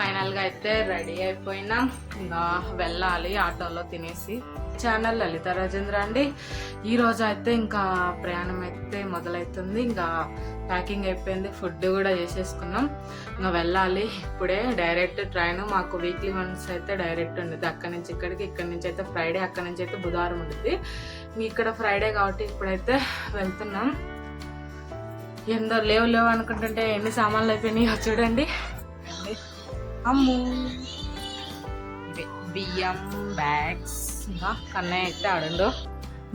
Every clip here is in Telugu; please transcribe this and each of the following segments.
ఫైనల్గా అయితే రెడీ అయిపోయినాం. ఇంకా వెళ్ళాలి ఆటోలో తినేసి. ఛానల్ లలిత రాజేంద్ర అండి. ఈ రోజు అయితే ఇంకా ప్రయాణం అయితే మొదలవుతుంది. ఇంకా ప్యాకింగ్ అయిపోయింది. ఫుడ్ కూడా చేసేసుకున్నాం. ఇంకా వెళ్ళాలి. ఇప్పుడే డైరెక్ట్ ట్రైన్ మాకు వీక్లీ వన్స్ అయితే డైరెక్ట్ ఉండేది. అక్కడి నుంచి ఇక్కడికి ఇక్కడి నుంచి అయితే ఫ్రైడే అక్కడి నుంచి అయితే బుధవారం ఉంటుంది ఇక్కడ ఫ్రైడే కాబట్టి ఇప్పుడైతే వెళ్తున్నాం. ఎందో లేవు లేవు అనుకుంటుంటే ఎన్ని సామాన్లు అయిపోయినాయో చూడండి. అమ్ము. బియ్యం బ్యాగ్స్ ఇంకా కన్నయ్య అయితే ఆడండు.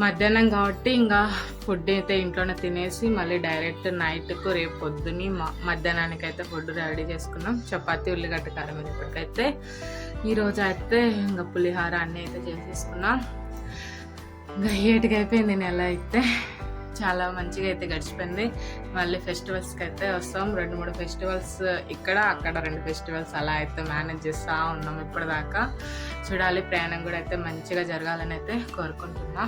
మధ్యాహ్నం కాబట్టి ఇంకా ఫుడ్ అయితే ఇంట్లోనే తినేసి మళ్ళీ డైరెక్ట్ నైట్కు రేపు పొద్దుని మ- మధ్యాహ్నానికి అయితే ఫుడ్ రెడీ చేసుకున్నాం. చపాతి ఉల్లిగడ్డ కారం ఇప్పటికైతే. ఈరోజు అయితే ఇంకా పులిహార అన్నీ అయితే చేసేసుకున్నాం. ఇంకా ఏటికి అయిపోయింది నెల అయితే? చాలా మంచిగా అయితే గడిచిపోయింది. మళ్ళీ ఫెస్టివల్స్కి అయితే వస్తాం. రెండు మూడు ఫెస్టివల్స్ ఇక్కడ అక్కడ రెండు ఫెస్టివల్స్ అలా అయితే మేనేజ్ చేస్తూ ఉన్నాం ఇప్పటిదాకా. చూడాలి ప్రయాణం కూడా అయితే మంచిగా జరగాలని అయితే కోరుకుంటున్నా.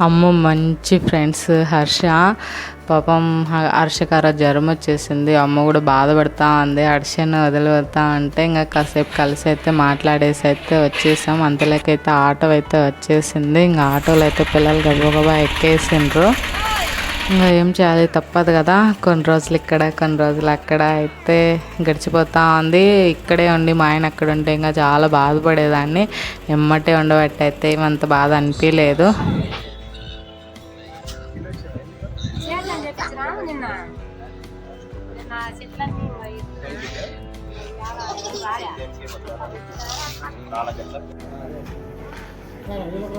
అమ్మ మంచి ఫ్రెండ్స్ హర్ష పాపం హర్షకార జ్వరం వచ్చేసింది. అమ్మ కూడా బాధపడతా ఉంది. హర్షను వదిలిపెడతా అంటే ఇంకా కాసేపు కలిసి అయితే మాట్లాడేసి అయితే వచ్చేసాం. అంతలోకైతే ఆటో అయితే వచ్చేసింది. ఇంకా ఆటోలో అయితే పిల్లలు గబగబా ఎక్కేసిండ్రు. ఇంకా ఏం చేయాలి? తప్పదు కదా. కొన్ని రోజులు ఇక్కడ కొన్ని రోజులు అక్కడ అయితే గడిచిపోతా ఉంది. ఇక్కడే ఉండి మా ఆయన అక్కడ ఉంటే ఇంకా చాలా బాధపడేదాన్ని. ఎమ్మటే ఉండబట్టి అయితే ఏమంత బాధ అనిపించలేదు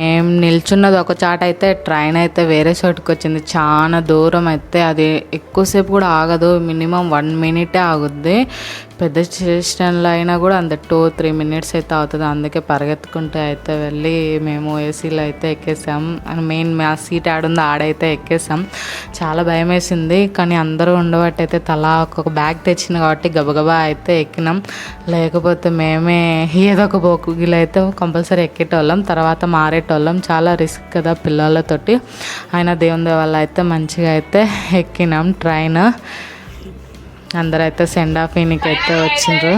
ఏం నిల్చున్నది ఒక చాట అయితే ట్రైన్ అయితే వేరే చోటుకు వచ్చింది. చాలా దూరం అయితే అది ఎక్కువసేపు కూడా ఆగదు. మినిమం వన్ మినిటే ఆగుద్ది. పెద్ద స్టేషన్లో అయినా కూడా అంత టూ త్రీ మినిట్స్ అయితే అవుతుంది. అందుకే పరిగెత్తుకుంటూ అయితే వెళ్ళి మేము ఏసీలో అయితే ఎక్కేసాం. మెయిన్ మా సీట్ ఆడుందో ఆడైతే ఎక్కేసాం. చాలా భయం వేసింది కానీ అందరూ ఉండబట్టి అయితే తలా ఒక్కొక్క బ్యాగ్ తెచ్చింది కాబట్టి గబగబా అయితే ఎక్కినాం. లేకపోతే మేమే ఏదో ఒక బోకుగిలు అయితే కంపల్సరీ ఎక్కేటోళ్ళం. తర్వాత మారేటోళ్ళం. చాలా రిస్క్ కదా పిల్లలతోటి. ఆయన దేవుని వల్ల అయితే మంచిగా అయితే ఎక్కినాం ట్రైన్. అందరూ అయితే సెండ్ ఆఫ్ అయితే వచ్చిండ్రు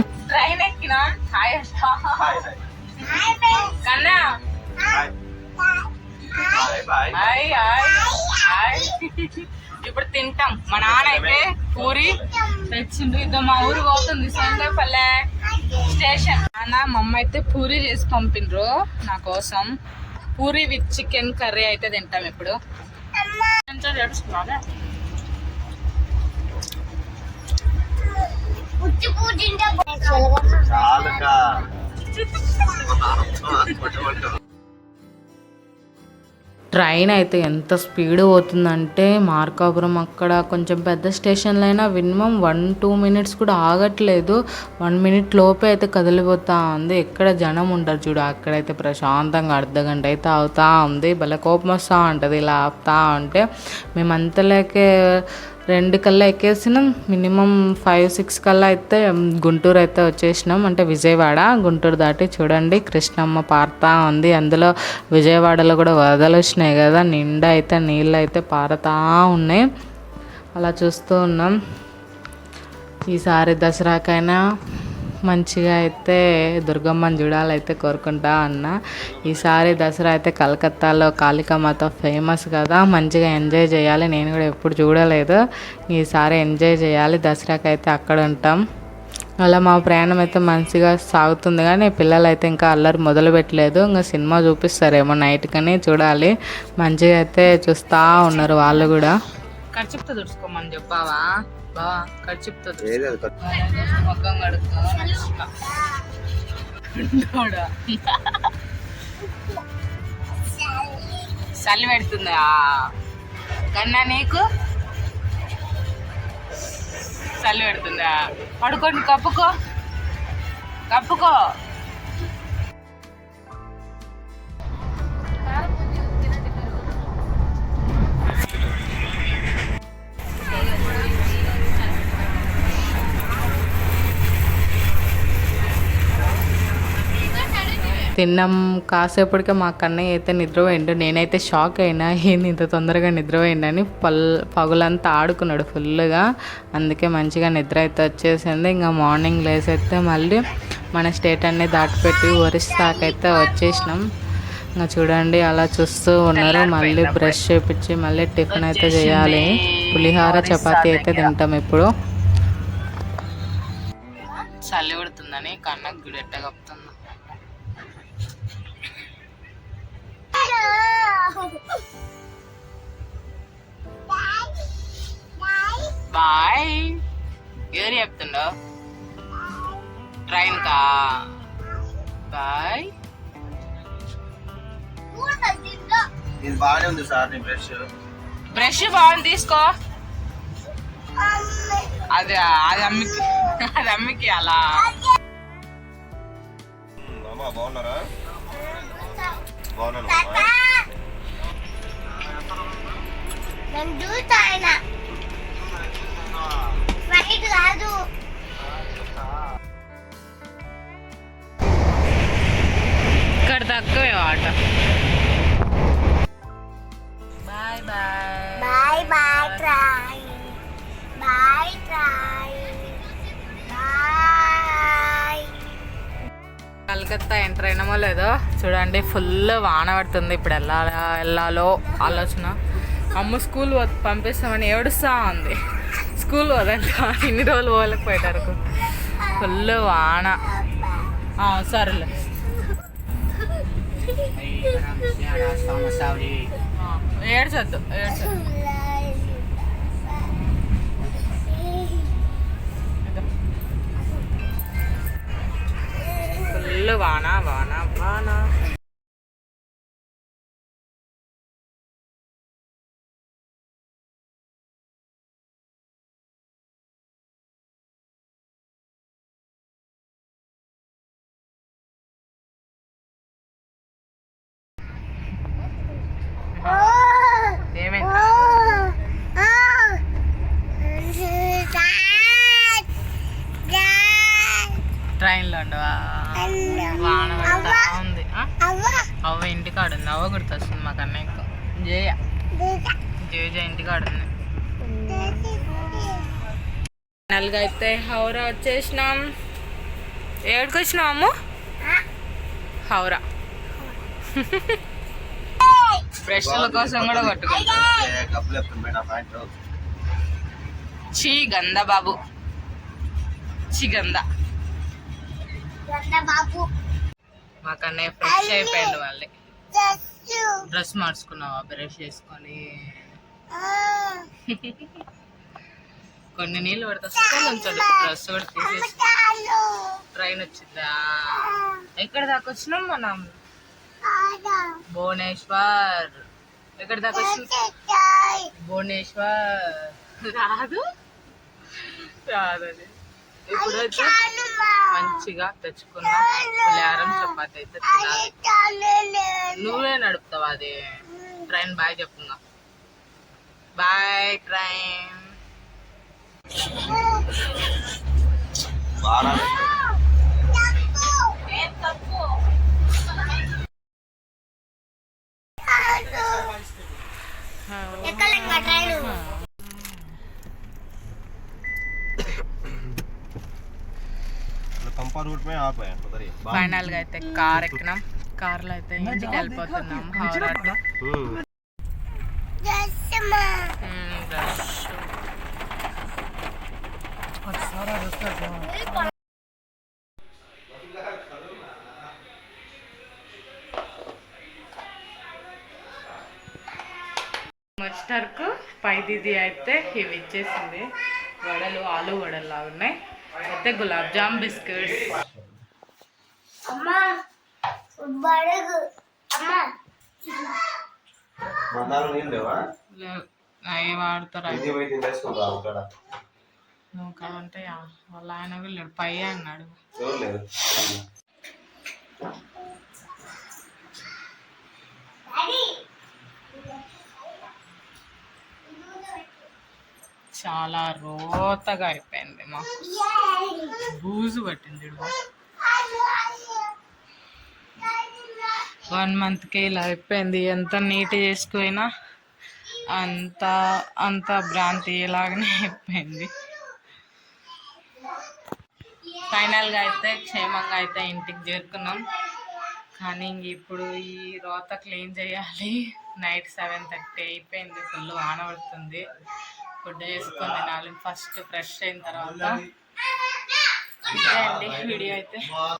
ఇప్పుడు తింటాం. మా నాన్న అయితే పూరి తెచ్చిండు. ఇద్దాం మా ఊరు పోతుంది. సొంతపల్లె స్టేషన్. నాన్న మా అమ్మ అయితే పూరి చేసి పంపిండ్రు నా కోసం. పూరి విత్ చికెన్ కర్రీ అయితే తింటాం ఇప్పుడు కొంచెం ఏడుస్తున్నావా? ట్రైన్ అయితే ఎంత స్పీడ్ పోతుందంటే మార్కాపురం అక్కడ కొంచెం పెద్ద స్టేషన్లో అయినా మినిమం వన్ టూ మినిట్స్ కూడా ఆగట్లేదు. వన్ మినిట్ లోపే అయితే కదిలిపోతా ఉంది ఎక్కడ జనం ఉంటారు చూడు అక్కడైతే ప్రశాంతంగా అర్ధ గంట అయితే అవుతా ఉంది భలే కోపం వస్తూ ఉంటుంది ఇలా ఆపుతా ఉంటే. మేము రెండు కల్లా ఎక్కేసినాం. మినిమం ఫైవ్ సిక్స్ కల్లా అయితే గుంటూరు అయితే వచ్చేసినాం. అంటే విజయవాడ గుంటూరు దాటి చూడండి. కృష్ణమ్మ పారుతా ఉంది. అందులో విజయవాడలో కూడా వరదలు వచ్చినాయి కదా. నిండా అయితే నీళ్ళు అయితే పారుతా ఉన్నాయి. అలా చూస్తూ ఉన్నాం. ఈసారి దసరాకైనా మంచిగా అయితే దుర్గమ్మని చూడాలైతే కోరుకుంటా అన్న. ఈసారి దసరా అయితే కలకత్తాలో కాళికామాత ఫేమస్ కదా మంచిగా ఎంజాయ్ చేయాలి. నేను కూడా ఎప్పుడు చూడలేదు. ఈసారి ఎంజాయ్ చేయాలి. దసరాకి అయితే అక్కడ ఉంటాం. అలా మా ప్రయాణం అయితే మంచిగా సాగుతుంది కానీ పిల్లలు అయితే ఇంకా అల్లరి మొదలు పెట్టలేదు ఇంకా సినిమా చూపిస్తారేమో నైట్ కానీ చూడాలి. మంచిగా అయితే చూస్తూ ఉన్నారు వాళ్ళు కూడా. ఖర్చుతో చూసుకోమని చెప్పావా? బా ఖర్చుతో కడుక్కో చలి పెడుతుందా? కన్నా నీకు? చలి పెడుతుందా? పడుకోండి కప్పుకో. కప్పుకో. తిన్నాం. కాసేపటికే మా కన్నయ్య అయితే నిద్రపోయిండు. నేనైతే షాక్ అయినా ఏంది ఇంత తొందరగా నిద్రపోయిండని పల్ పగులంతా ఆడుకున్నాడు ఫుల్గా అందుకే మంచిగా నిద్ర అయితే వచ్చేసింది. ఇంకా మార్నింగ్ లేసైతే మళ్ళీ మన స్టేట్ అన్ని దాటిపెట్టి ఒరిస్సాకైతే వచ్చేసినాం. ఇంకా చూడండి అలా చూస్తూ ఉన్నారు. మళ్ళీ బ్రష్ చేపించి మళ్ళీ టిఫిన్ అయితే చేయాలి. పులిహార చపాతి అయితే తింటాం ఇప్పుడు. చలి పడుతుందని కన్నకు గుడెట్ట కప్పుతుంది ట్రైన్ కా బాయ్ ఇది బాగానే ఉంది సార్ నీ బ్రష్. బ్రష్ బాగుంది తీసుకో. అది అది అమ్మికి అది అమ్మికి అలా. అమ్మా బాగున్నారా? బాగున్నాను. నేను చూసాయన రైట్ కాదు. తక్కువే ఆట bye bye bye bye try bye try bye Calcutta enter అయినామో లేదో చూడండి ఫుల్ వాన పడుతుంది ఇప్పుడు వెళ్ళాలా వెళ్ళాలో ఆలోచన. అమ్మ స్కూల్ పంపిస్తామని ఏడుస్తా ఉంది. స్కూల్ వదంట ఇన్ని రోజులు పోలేకపోయారు ఫుల్ వాన. ఆ, సరేలే. ఏడ్చొద్దు ఏడ్చొద్దు. ఫుల్ వాన వాన వాన. వాన పడతా ఉంది? అవ్వ ఇంటికాడ ఉంది అవ్వ గుర్తొస్తుంది మాకు అన్నయ్యకు జయ. జయ. జయ ఇంటికాడ ఉంది ఫైనల్గా అయితే హౌరా వచ్చేసినాం. ఏడికి వచ్చినాము హౌరా. బ్రష్ల కోసం కూడా పట్టుకుంటాం చీ గంద బాబు. చీ గంద బాబు మా కన్నయ్య ఫ్రెష్ అయిపోయాడు మళ్ళీ. డ్రెస్ మార్చుకున్నావా బ్రష్ చేసుకొని? కొన్ని నీళ్ళు పడితే ఉంచదు. డ్రెస్ కూడా తీసేసి. ట్రైన్ వచ్చిందా? ఎక్కడ దాకా వచ్చినాం మనం? భువనేశ్వర్. ఎక్కడ దాకా వచ్చినాం? భువనేశ్వర్. రాదు? రాదని ఇప్పుడైతే మంచిగా తెచ్చుకున్నా పులిహారం చపాతి అయితే తినాలి. నువ్వే నడుపుతావు అది? ట్రైన్ బాయ్ చెప్పుగా బాయ్ ట్రైన్. ఫైనల్గా అయితే కార్ ఎక్కినాం. కార్లో అయితే ఇంటికి వెళ్ళిపోతున్నాం. హారా. మస్టర్కు పైదిది అయితే ఇవి ఇచ్చేసింది. వడలు ఆలు వడలు లాగా ఉన్నాయి. అయితే గులాబ్ జామ్ బిస్కెట్స్. అవి? వాడతారు నువ్వు కావంటే వాళ్ళ ఆయన వెళ్ళాడు పై అన్నాడు. చాలా రోతగా అయిపోయింది అమ్మా. బూజు పట్టింది వన్ మంత్కి ఇలా అయిపోయింది. ఎంత నీట్ చేసుకుపోయినా అంత అంత భ్రాంతి లాగానే అయిపోయింది. ఫైనల్గా అయితే క్షేమంగా అయితే ఇంటికి చేరుకున్నాం. కానీ ఇప్పుడు ఈ రోత క్లీన్ చేయాలి. నైట్ సెవెన్ థర్టీ అయిపోయింది. ఫుల్ వాన పడుతుంది. ఫుడ్ చేసుకొని తినాలి ఫస్ట్ ఫ్రెష్ అయిన తర్వాత ఇదే అండి వీడియో అయితే.